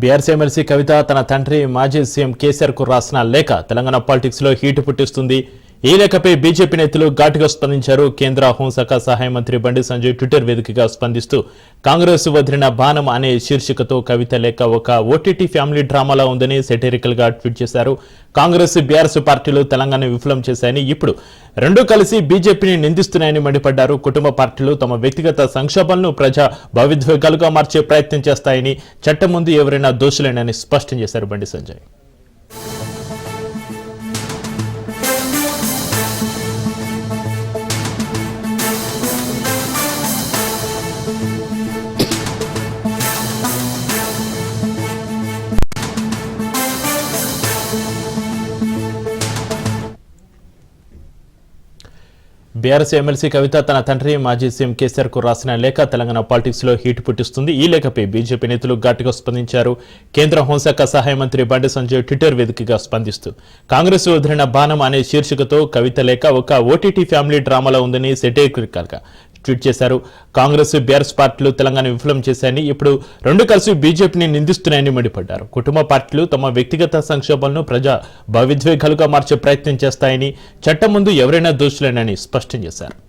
BRC MLC కవిత తన తండ్రి మాజీ సీఎం కేసీఆర్కు రాసిన లేఖ. తెలంగాణ పాలిటిక్స్లో హీటు పుట్టిస్తుంది. ఈ లేఖపై బీజేపీ నేతలు ఘాటుగా స్పందించారు. కేంద్ర హోంశాఖ సహాయ మంత్రి బండి సంజయ్ ట్విట్టర్ వేదికగా స్పందిస్తూ కాంగ్రెస్ వదిలిన బాణం అనే శీర్షికతో కవిత లేఖ ఒక ఓటీటీ ఫ్యామిలీ డ్రామాలా ఉందని సెటరికల్గా ట్వీట్ చేశారు. కాంగ్రెస్ బీఆర్ఎస్ పార్టీలు తెలంగాణ విఫలం చేశాయని ఇప్పుడు రెండూ కలిసి బీజేపీని నిందిస్తున్నాయని మండిపడ్డారు. కుటుంబ పార్టీలు తమ వ్యక్తిగత సంక్షోభాలను ప్రజా భావిద్వేగాలుగా మార్చే ప్రయత్నం చేస్తాయని చట్టం ముందు ఎవరైనా దోషులేనని స్పష్టం చేశారు బండి సంజయ్. బీఆర్ఎస్ ఎమ్మెల్సీ కవిత తన తండ్రి మాజీ సీఎం కేసీఆర్కు రాసిన లేఖ తెలంగాణ పాలిటిక్స్లో హీట్ పుట్టిస్తుంది. ఈ లేఖపై బీజేపీ నేతలు ఘాటుగా స్పందించారు. కేంద్ర హోంశాఖ సహాయ మంత్రి బండి సంజయ్ ట్విట్టర్ వేదికగా స్పందిస్తూ కాంగ్రెస్ వదిలిన బాణం అనే శీర్షికతో కవిత లేఖ ఒక ఓటీటీ ఫ్యామిలీ డ్రామాలో ఉందని సెటేరికల్ ట్వీట్ చేశారు. కాంగ్రెస్ బీఆర్ఎస్ పార్టీలు తెలంగాణ విఫలం చేశాయని ఇప్పుడు రెండు కలిసి బీజేపీని నిందిస్తున్నాయని మండిపడ్డారు. కుటుంబ పార్టీలు తమ వ్యక్తిగత సంక్షోభాలను ప్రజా భావిద్వేగాలుగా మార్చే ప్రయత్నం చేస్తాయని చట్టం ముందు ఎవరైనా దోషులేనని స్పష్టం చేశారు.